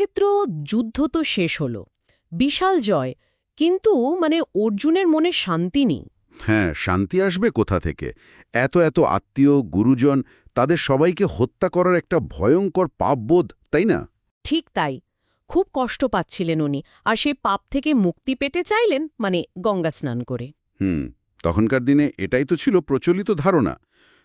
কুরুক্ষেত্র যুদ্ধ তো শেষ হলো। বিশাল জয়। কিন্তু মানে অর্জুনের মনে শান্তি নেই। হ্যাঁ শান্তি আসবে কোথা থেকে? এত এত আত্মীয় গুরুজন তাদের সবাইকে হত্যা করার একটা ভয়ঙ্কর পাপবোধ তাই না? ঠিক তাই। খুব কষ্ট পাচ্ছিলেন উনি। আর সেই পাপ থেকে মুক্তি পেতে চাইলেন মানে গঙ্গা স্নান করে। হুম তখনকার দিনে এটাই তো ছিল প্রচলিত ধারণা।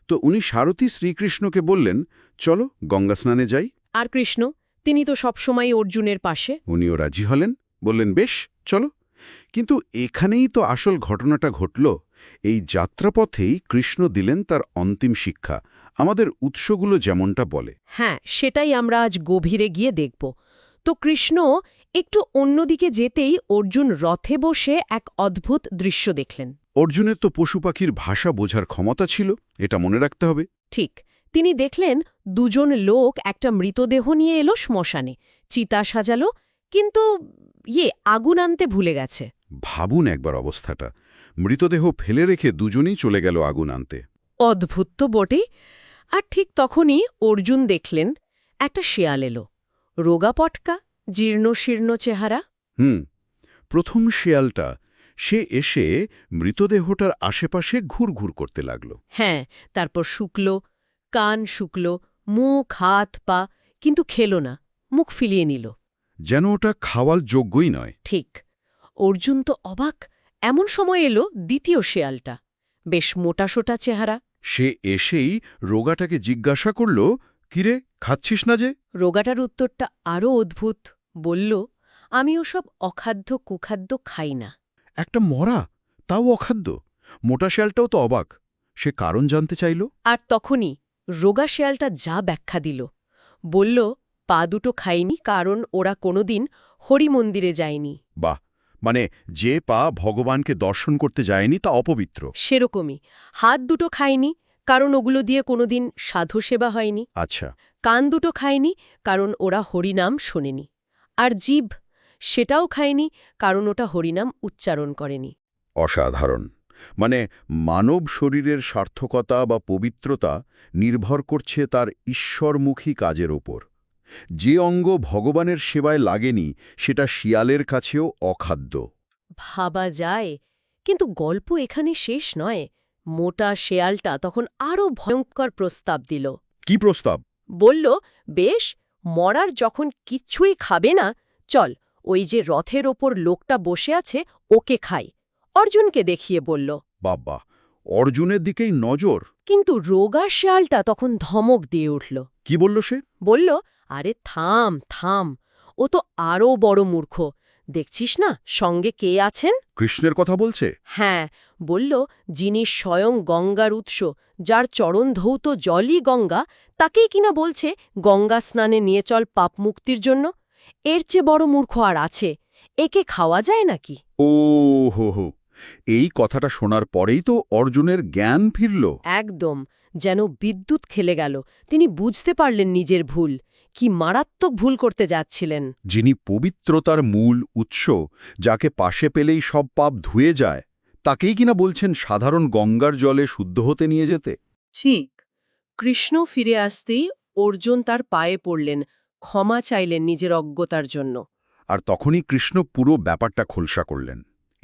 তো উনি সারথী শ্রীকৃষ্ণকে বললেন চলো গঙ্গা স্নানে যাই। আর কৃষ্ণ? তিনি তো সবসময় অর্জুনের পাশে। উনিও রাজি হলেন বললেন বেশ চলো। কিন্তু এখানেই তো আসল ঘটনাটা ঘটল। এই যাত্রাপথেই কৃষ্ণ দিলেন তার অন্তিম শিক্ষা আমাদের উৎসগুলো যেমনটা বলে। হ্যাঁ সেটাই আমরা আজ গভীরে গিয়ে দেখব। তো কৃষ্ণ একটু অন্যদিকে যেতেই অর্জুন রথে বসে এক অদ্ভুত দৃশ্য দেখলেন। অর্জুনের তো পশু পাখির ভাষা বোঝার ক্ষমতা ছিল এটা মনে রাখতে হবে। ঠিক। তিনি দেখলেন দুজন লোক একটা মৃতদেহ নিয়ে এলো শ্মশানে। চিতা সাজালো কিন্তু ইয়ে আগুন আনতে ভুলে গেছে। ভাবুন একবার অবস্থাটা। মৃতদেহ ফেলে রেখে দুজনেই চলে গেল আগুন আনতে। অদ্ভুত তো বটেই। আর ঠিক তখনই অর্জুন দেখলেন একটা শেয়াল এলো। রোগা পটকা জীর্ণ শীর্ণ চেহারা। হুম প্রথম শেয়ালটা সে এসে মৃতদেহটার আশেপাশে ঘুরঘুর করতে লাগল। হ্যাঁ তারপর শুকলো কান শুকলো মুখ হাত পা কিন্তু খেল না মুখ ফিলিয়ে নিল। যেন ওটা খাওয়ার যোগ্যই নয়। ঠিক অর্জুন তো অবাক এমন সময় এলো দ্বিতীয় শেয়ালটা। বেশ মোটাসোটা চেহারা। সে এসেই রোগাটাকে জিজ্ঞাসা করল কিরে খাচ্ছিস না যে? রোগাটার উত্তরটা আরও অদ্ভুত বলল আমি ওসব অখাদ্য কুখাদ্য খাই না। একটা মরা তাও অখাদ্য? মোটা শেয়ালটাও তো অবাক সে কারণ জানতে চাইল? আর তখনই রোগা শেয়ালটা যা ব্যাখ্যা দিল। বলল পা দুটো খাইনি কারণ ওরা কোনোদিন হরিমন্দিরে যায়নি। বাহ! মানে যে পা ভগবানকে দর্শন করতে যায়নি তা অপবিত্র। সেরকমই। হাত দুটো খায়নি কারণ ওগুলো দিয়ে কোনোদিন সাধু সেবা হয়নি। আচ্ছা। কান দুটো খায়নি কারণ ওরা হরিনাম শোনেনি। আর জীব সেটাও খায়নি কারণ ওটা হরিনাম উচ্চারণ করেনি। অসাধারণ। মানে মানব শরীরের সার্থকতা বা পবিত্রতা নির্ভর করছে তার ঈশ্বরমুখী কাজের ওপর। যে অঙ্গ ভগবানের সেবায় লাগেনি সেটা শিয়ালের কাছেও অখাদ্য। ভাবা যায় কিন্তু গল্প এখানে শেষ নয়। মোটা শেয়ালটা তখন আরও ভয়ঙ্কর প্রস্তাব দিল। কি প্রস্তাব? বলল বেশ মরার যখন কিচ্ছুই খাবে না চল ওই যে রথের ওপর লোকটা বসে আছে ওকে খাই। অর্জুনকে দেখিয়ে বলল বাব্বা অর্জুনের দিকেই নজর। কিন্তু রোগা শিয়ালটা তখন ধমক দিয়ে উঠল। কি বলল সে? বলল আরে থাম থাম ও তো আরও বড় মূর্খ। দেখছিস না সঙ্গে কে আছেন? কৃষ্ণের কথা বলছে? হ্যাঁ বলল যিনি স্বয়ং গঙ্গার উৎস যার চরণ ধৌত জলই গঙ্গা তাকেই কিনা বলছে গঙ্গা স্নানে নিয়ে চল পাপ মুক্তির জন্য। এর চেয়ে বড় মূর্খ আর আছে। একে খাওয়া যায় নাকি? ও হো হো এই কথাটা শোনার পরেই তো অর্জুনের জ্ঞান ফিরল। একদম যেন বিদ্যুৎ খেলে গেল। তিনি বুঝতে পারলেন নিজের ভুল। কি মারাত্মক ভুল করতে যাচ্ছিলেন। যিনি পবিত্রতার মূল উৎস যাকে পাশে পেলেই সব পাপ ধুয়ে যায় তাকেই কিনা বলছেন সাধারণ গঙ্গার জলে শুদ্ধ হতে নিয়ে যেতে? ঠিক কৃষ্ণ ফিরে আসতেই অর্জুন তার পায়ে পড়লেন ক্ষমা চাইলেন নিজের অজ্ঞতার জন্য। আর তখনই কৃষ্ণ পুরো ব্যাপারটা খোলসা করলেন।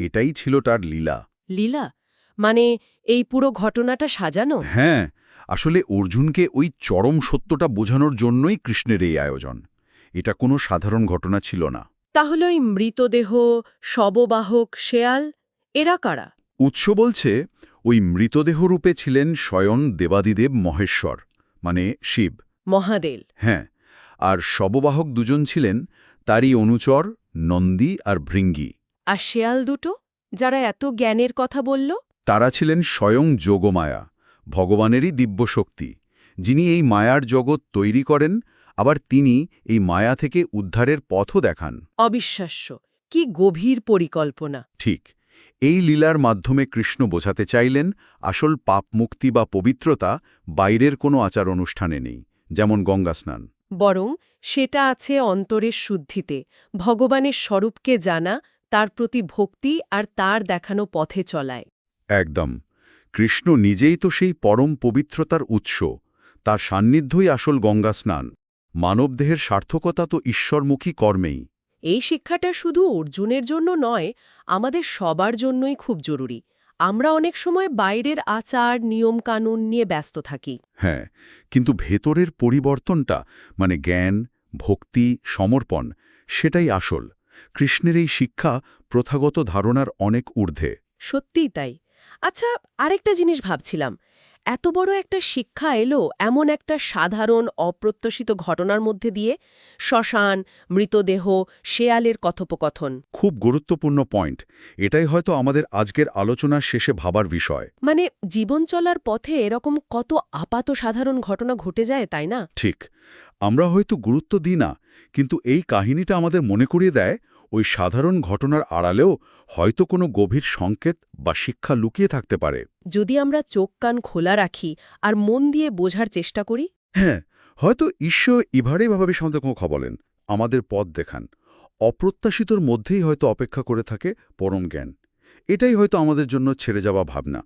এটাই ছিল তার লীলা। লীলা? মানে এই পুরো ঘটনাটা সাজানো? হ্যাঁ আসলে অর্জুনকে ওই চরম সত্যটা বোঝানোর জন্যই কৃষ্ণের এই আয়োজন। এটা কোনো সাধারণ ঘটনা ছিল না। তাহলে ওই মৃতদেহ শববাহক শেয়াল এরা কারা? উৎস বলছে ওই মৃতদেহ রূপে ছিলেন স্বয়ং দেবাদিদেব মহেশ্বর মানে শিব। মহাদেল। হ্যাঁ আর শববাহক দুজন ছিলেন তারই অনুচর নন্দী আর ভৃঙ্গি। আর শেয়াল দুটো? যারা এত জ্ঞানের কথা বলল? তারা ছিলেন স্বয়ং যোগমায়া ভগবানেরই দিব্যশক্তি। যিনি এই মায়ার জগৎ তৈরি করেন আবার তিনি এই মায়া থেকে উদ্ধারের পথও দেখান। অবিশ্বাস্য কি গভীর পরিকল্পনা। ঠিক এই লীলার মাধ্যমে কৃষ্ণ বোঝাতে চাইলেন আসল পাপ মুক্তি বা পবিত্রতা বাইরের কোনো আচার অনুষ্ঠানে নেই যেমন গঙ্গা স্নান। বরং সেটা আছে অন্তরের শুদ্ধিতে ভগবানের স্বরূপকে জানা তার প্রতি ভক্তি আর তার দেখানো পথে চলায়। একদম। কৃষ্ণ নিজেই তো সেই পরম পবিত্রতার উৎস। তার সান্নিধ্যই আসল গঙ্গা স্নান। মানবদেহের সার্থকতা তো ঈশ্বরমুখী কর্মেই। এই শিক্ষাটা শুধু অর্জুনের জন্য নয় আমাদের সবার জন্যই খুব জরুরি। আমরা অনেক সময় বাইরের আচার নিয়মকানুন নিয়ে ব্যস্ত থাকি। হ্যাঁ কিন্তু ভেতরের পরিবর্তনটা মানে জ্ঞান ভক্তি সমর্পণ সেটাই আসল। কৃষ্ণের এই শিক্ষা প্রথাগত ধারণার অনেক ঊর্ধ্বে। সত্যিই তাই। আচ্ছা আরেকটা জিনিস ভাবছিলাম। এত বড় একটা শিক্ষা এলো এমন একটা সাধারণ অপ্রত্যাশিত ঘটনার মধ্যে দিয়ে শ্মশান মৃতদেহ শেয়ালের কথোপকথন। খুব গুরুত্বপূর্ণ পয়েন্ট। এটাই হয়তো আমাদের আজকের আলোচনার শেষে ভাবার বিষয়। মানে জীবন চলার পথে এরকম কত আপাত সাধারণ ঘটনা ঘটে যায় তাই না? ঠিক। আমরা হয়তো গুরুত্ব দিই না কিন্তু এই কাহিনীটা আমাদের মনে করিয়ে দেয় ওই সাধারণ ঘটনার আড়ালেও হয়তো কোনো গভীর সংকেত বা শিক্ষা লুকিয়ে থাকতে পারে। যদি আমরা চোখ কান খোলা রাখি আর মন দিয়ে বোঝার চেষ্টা করি? হ্যাঁ হয়তো ঈশ্বর এভারেই ভাবে আমাদের কোনো বলেন আমাদের পথ দেখান। অপ্রত্যাশিতর মধ্যেই হয়তো অপেক্ষা করে থাকে পরম জ্ঞান। এটাই হয়তো আমাদের জন্য ছেড়ে যাওয়া ভাবনা।